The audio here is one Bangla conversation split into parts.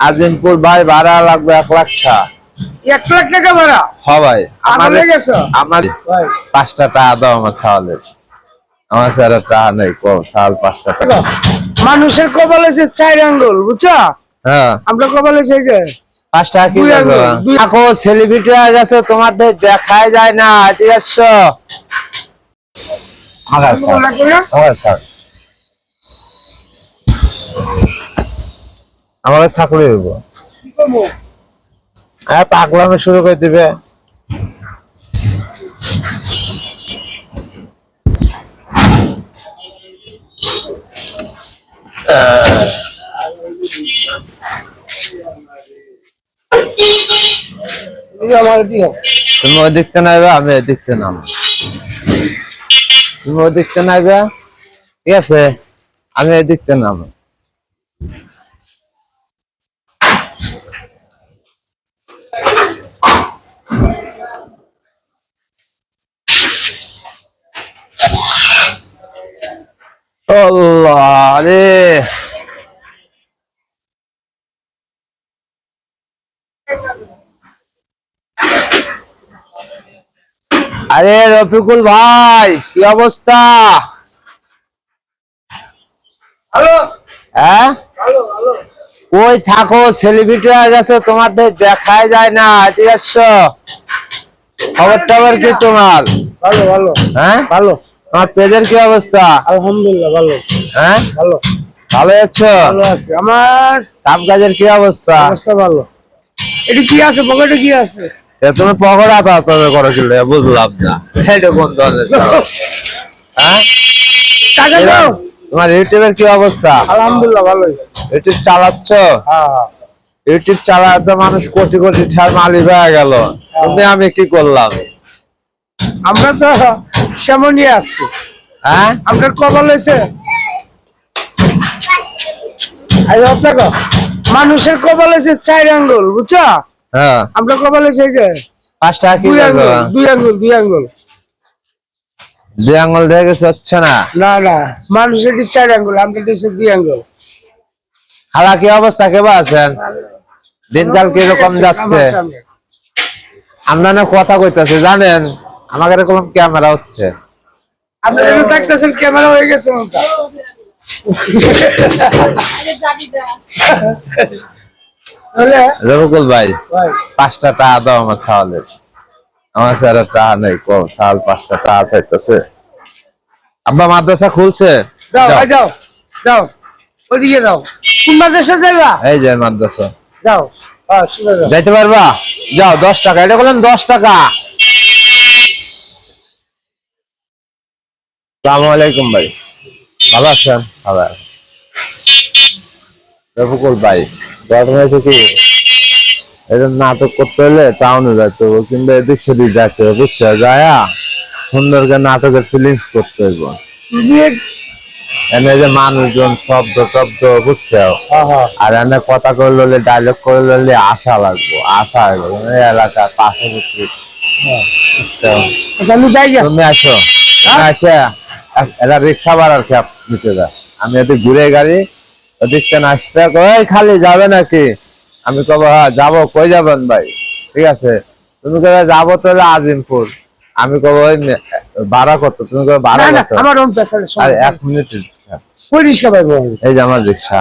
আজিমপুর ভাই ভাড়া লাগবে এক লাখ টা এক লাখ টাকা ভাড়া? হয়ে গেছো? আমার পাঁচটা টাকা দাও আমার ছাওয়ালের আমার স্যার টাকা নেই কম ছাওয়াল পাঁচটা টাকা মানুষের কপাল হচ্ছে চার আঙ্গুল বুঝছ? হ্যাঁ। আমরা কপাল হচ্ছে এই যে পাঁচ টাকা কি দেখো সেলিব্রিটি হয়ে গেছে তোমাদের দেখাই যায় না ঠিক আছে আমাকে চাকরি হইব? হ্যাঁ পাগলামে শুরু করে দিবে। আমার তুমি দিকতে নাইবে আমি দিকতে নাম। তুমি দিকতে নাইবে। ঠিক আছে আমি দিকতে নাম। আল্লাহ রে। আরে রফিকুল ভাই কি অবস্থা? হ্যাঁ? হ্যালো থাকো সেলিব্রিটি হয়ে গেছে তোমাদের দেখাই যায় না খবর টবর কি তোমার? ভালো ভালো। হ্যাঁ? ভালো। তোমার পেজের কি অবস্থা? আলহামদুলিল্লাহ ভালো। হ্যাঁ? ভালো। ভালো আছো? ভালো আছে। আমার কাম কাজের কি অবস্থা? অবস্থা ভালো। এটি কি আছে? পকেটে কি আছে? এ তুমি পকড়া তা তবে করো কি বুঝলাম না। এটা কোন ধরনের হ্যাঁ? টাকা দাও তোমার ইউটিউবের কি অবস্থা? আলহামদুলিল্লাহ ভালোই। ইউটিউব চালাচ্ছ? হ্যাঁ। হ্যাঁ ইউটিউব চালাতে মানুষ কোটি কোটি ঠার মালিক হয়ে গেল। তুমি আমি কি করলাম? আমরা তো সেমনই আছি। হ্যাঁ? আপনার কপাল হয়েছে? আপনাকে মানুষের কপাল হয়েছে চার আঙ্গুল বুঝছ? হ্যাঁ। আমরা কপাল হয়েছে যে পাঁচ টাকা কি দুই আঙ্গুল দুই আঙ্গুল দুই আঙ্গুল। দুই দিয়ে গেছে হচ্ছে না? না না মানুষের কি চার আঙ্গুল আমরা দিয়েছে দুই আঙ্গুল। খালা কি অবস্থা? কেবা আছেন? দিনকাল কীরকম যাচ্ছে? আমরা না কথা কইতাছি জানেন? আমাকে এরকম ক্যামেরা হচ্ছে। আপনি থাকতেছেন ক্যামেরা হয়ে গেছে ওটা। তাহলে ভাই ভাই। পাঁচটা টাকা দাও আমার ছাওয়ালের আমার স্যার টাকা নেই কম ছাওয়াল পাঁচটা টাকা চাইতেছে আব্বা মাদ্রাসা খুলছে? যাও যাও। যাও যাও। ওইদিকে যাও। কোন মাদ্রাসা যাবা এই যে মাদ্রাসা। যাও। হ্যাঁ যাও। যাইতে পারবা? যাও দশ টাকা। এটা বললাম দশ টাকা। সালাম আলাইকুম ভাই। ভালো আছেন? ভালো। রফিকুল ভাই ঘটনা হয়েছে কি? এরকম নাটক করতে হলে টাউনে যাইতে হবে কিন্তু এদিক সেদিক যাইতে হবে বুঝছ? যায়া সুন্দর করে নাটকের ফিলিংস করতে হইব। এনে যে মানুষজন শব্দ শব্দ বুঝছ? হ্যাঁ হ্যাঁ। আর এনে কথা করে লইলে ডায়লগ করে লইলে আশা লাগবো আশা হইব। এই এলাকা পাশাপাশি বুঝছ? আচ্ছা, যাই তুমি আসো। এক- এরা রিক্সা ভাড়ার নিতে যা আমি এদিক ঘুরে গাড়ি ওদিক থেকে আসতে কই খালি যাবে নাকি? আমি কব হ্যাঁ যাব। কই যাবেন ভাই? ঠিক আছে। তুমি কবে যাব তাহলে আজিমপুর। আমি কব ওই ভাড়া কত? তুমি কবে ভাড়া না না কত? আমার আর এক মিনিট। এই যে আমার রিক্সা।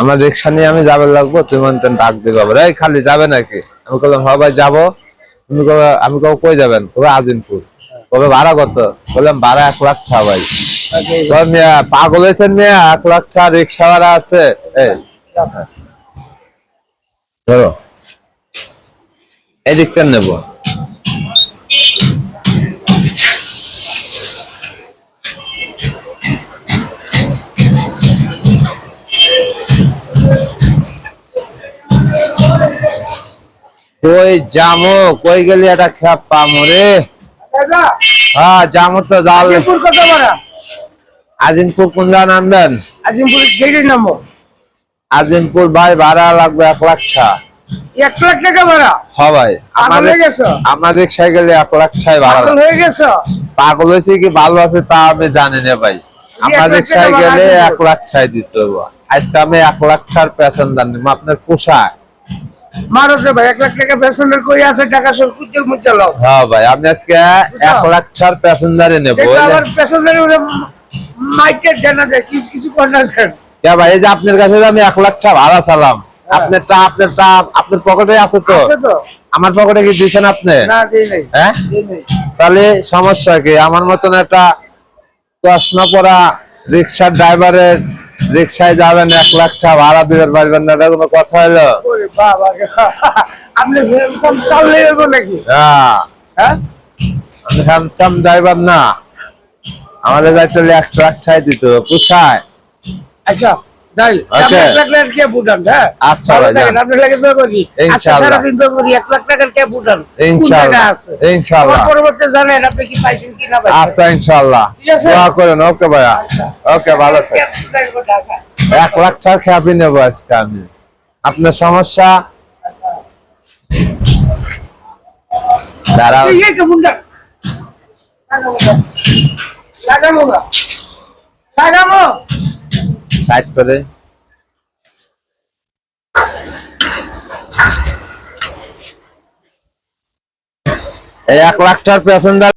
আমার রিক্সা নিয়ে আমি যাবে লাগবো তুমি মনে ডাক দিবে আবার এই খালি যাবে নাকি? আমি বললাম হ্যাঁ ভাই যাব। তুমি কবে আমি কবে কই যাবেন? কবে আজিমপুর। কবে ভাড়া কত? বললাম, ভাড়া এক লাখ ছা ভাই। মিয়া, পাগল হয়েছেন মিয়া? এক লাখ ছা রিক্সা ভাড়া আছে। এই। ধরো। কেন নেব। কই জামো কই গেলি একটা খেপ পামো রে? হ্যাঁ জামো তো জাল। আজিমপুর কোন জায়গা নামবেন? ভাই ভাড়া লাগবে এক লাখ ছা। এক লাখ টাকা ভাড়া? হ্যাঁ ভাই পাগল আমাদের হয়ে আমার রিক্সায় গেলে এক লাখ ছাই ভাড়া পাগল হয়ে গেছো? পাগল হয়েছে কি ভালো আছে তা আমি জানি না ভাই। আমার রিক্সায় গেলে এক লাখ ছাই দিতে হবে আজকে আমি এক লাখ টাকার প্যাসেঞ্জার নিব আপনার পোষায় ভাই এক লাখ টাকা পেছনের কই আছে? টাকা সব কুচল মুচল হ্যাঁ ভাই আমি আজকে এক লাখ টাকার প্যাসেঞ্জারে নেব দেখো আবার পেছনের জানা যায় কিছু কিছু কর্নার কে ভাই এই যে আপনার কাছে আমি এক লাখ টাকা ভাড়া চালাম আপনার টা আপনার টা আপনার পকেটে আছে তো? আমার পকেটে কি দিয়েছেন আপনি? হ্যাঁ? তাহলে সমস্যা কি? আমার মতন একটা চশমা পরা রিক্সার ড্রাইভারের রিক্সায় যাবেন এক লাখ টাকা ভাড়া দিবেন পারবেন না এটা কোনো কথা হলো? আপনি নাকি? হ্যাঁ? হ্যাঁ আমি ড্রাইভার না। আমাদের যাইতে এক লাখ টাকা দিত পোষায় আচ্ছা এক লাখ উঠান হ্যাঁ? আচ্ছা আচ্ছা আপনি আচ্ছা টাকা নেব আজকে আমি। আপনার সমস্যা? দাঁড়াও? লাগামো লাগামো। সাইড করে। এক লাখ টাকার প্যাসেঞ্জার